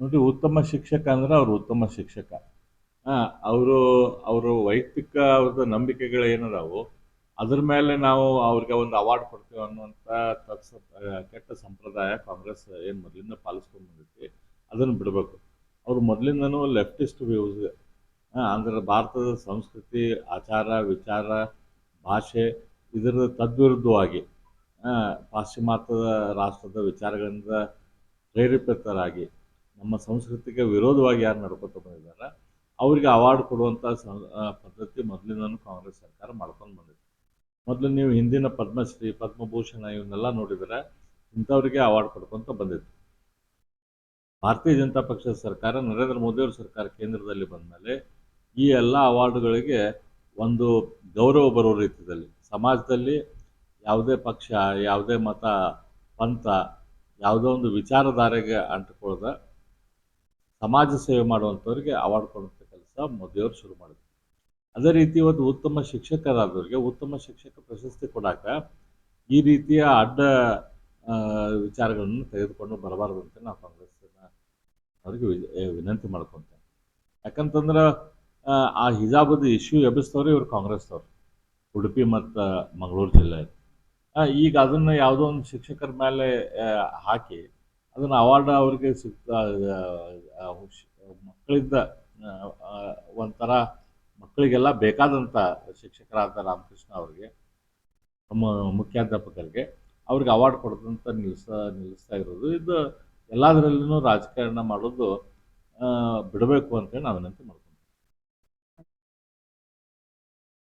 ನೋಡಿ, ಉತ್ತಮ ಶಿಕ್ಷಕ ಅಂದ್ರೆ ಅವ್ರು ಉತ್ತಮ ಶಿಕ್ಷಕ. ಅವರು ಅವರು ವೈಯಕ್ತಿಕ ಅವ್ರದ್ದು ನಂಬಿಕೆಗಳು ಏನದಾವು ಅದ್ರ ಮೇಲೆ ನಾವು ಅವ್ರಿಗೆ ಒಂದು ಅವಾರ್ಡ್ ಕೊಡ್ತೀವಿ ಅನ್ನುವಂಥ ತತ್ಸ, ಕೆಟ್ಟ ಸಂಪ್ರದಾಯ ಕಾಂಗ್ರೆಸ್ ಏನು ಮೊದಲಿಂದ ಪಾಲಿಸ್ಕೊಂಡು ಬಂದೈತಿ, ಅದನ್ನು ಬಿಡಬೇಕು. ಅವರು ಮೊದಲಿಂದನೂ ಲೆಫ್ಟಿಸ್ಟ್ ವ್ಯೂಸ್ ಅಂದ್ರೆ ಭಾರತದ ಸಂಸ್ಕೃತಿ, ಆಚಾರ, ವಿಚಾರ, ಭಾಷೆ ಇದರ ತದ್ವಿರುದ್ಧವಾಗಿ ಪಾಶ್ಚಿಮಾತ್ಯದ ರಾಷ್ಟ್ರದ ವಿಚಾರಗಳಿಂದ ಪ್ರೇರೇಪಿತರಾಗಿ ನಮ್ಮ ಸಂಸ್ಕೃತಿಗೆ ವಿರೋಧವಾಗಿ ಯಾರು ನಡ್ಕೊತ ಬಂದಿದ್ದಾರೆ, ಅವರಿಗೆ ಅವಾರ್ಡ್ ಕೊಡುವಂಥ ಪದ್ಧತಿ ಮೊದಲಿಂದನೂ ಕಾಂಗ್ರೆಸ್ ಸರ್ಕಾರ ಮಾಡ್ಕೊಂಡು ಬಂದಿದೆ. ಮೊದಲು ನೀವು ಹಿಂದಿನ ಪದ್ಮಶ್ರೀ, ಪದ್ಮಭೂಷಣ ಇವನ್ನೆಲ್ಲ ನೋಡಿದರೆ ಇಂಥವ್ರಿಗೆ ಅವಾರ್ಡ್ ಕೊಡ್ಕೊಂತ ಬಂದಿತ್ತು ಭಾರತೀಯ ಜನತಾ ಪಕ್ಷದ ಸರ್ಕಾರ, ನರೇಂದ್ರ ಮೋದಿಯವ್ರ ಸರ್ಕಾರ ಕೇಂದ್ರದಲ್ಲಿ ಬಂದಮೇಲೆ ಈ ಎಲ್ಲ ಅವಾರ್ಡ್ಗಳಿಗೆ ಒಂದು ಗೌರವ ಬರೋ ರೀತಿಯಲ್ಲಿ, ಸಮಾಜದಲ್ಲಿ ಯಾವುದೇ ಪಕ್ಷ, ಯಾವುದೇ ಮತ, ಪಂಥ, ಯಾವುದೋ ಒಂದು ವಿಚಾರಧಾರೆಗೆ ಅಂಟಿಕೊಳ್ಳದ ಸಮಾಜ ಸೇವೆ ಮಾಡುವಂಥವ್ರಿಗೆ ಅವಾರ್ಡ್ ಕೊಡುವಂಥ ಕೆಲಸ ಮೋದಿಯವರು ಶುರು ಮಾಡಿದ್ರು. ಅದೇ ರೀತಿ ಇವತ್ತು ಉತ್ತಮ ಶಿಕ್ಷಕರಾದವರಿಗೆ ಉತ್ತಮ ಶಿಕ್ಷಕ ಪ್ರಶಸ್ತಿ ಕೊಡಾಕ ಈ ರೀತಿಯ ಅಡ್ಡ ವಿಚಾರಗಳನ್ನು ತೆಗೆದುಕೊಂಡು ಬರಬಾರ್ದು ಅಂತ ನಾವು ಕಾಂಗ್ರೆಸ್ನ ಅವ್ರಿಗೆ ವಿನಂತಿ ಮಾಡ್ಕೊತೇನೆ. ಯಾಕಂತಂದ್ರೆ ಆ, ಹಿಜಾಬದ ಇಶ್ಯೂ ಎಬ್ಬಿಸ್ತವ್ರೆ ಇವ್ರು ಕಾಂಗ್ರೆಸ್ದವ್ರು ಉಡುಪಿ ಮತ್ತು ಮಂಗಳೂರು ಜಿಲ್ಲೆ. ಈಗ ಅದನ್ನು ಯಾವುದೋ ಒಂದು ಶಿಕ್ಷಕರ ಮೇಲೆ ಹಾಕಿ ಅದನ್ನು ಅವಾರ್ಡ್ ಅವ್ರಿಗೆ ಸಿಗ್ತಾ ಮಕ್ಕಳಿಂದ ಒಂಥರ ಮಕ್ಕಳಿಗೆಲ್ಲ ಬೇಕಾದಂಥ ಶಿಕ್ಷಕರಾದ ರಾಮಕೃಷ್ಣ ಅವರಿಗೆ, ನಮ್ಮ ಮುಖ್ಯಾಧ್ಯಾಪಕರಿಗೆ ಅವ್ರಿಗೆ ಅವಾರ್ಡ್ ಕೊಡೋದಂತ ನಿಲ್ಲಿಸ ನಿಲ್ಲಿಸ್ತಾ ಇರೋದು. ಇದು ಎಲ್ಲದರಲ್ಲೂ ರಾಜಕಾರಣ ಮಾಡೋದು ಬಿಡಬೇಕು ಅಂತೇಳಿ ನಾವು ವಿನಂತಿ ಮಾಡ್ತೀವಿ.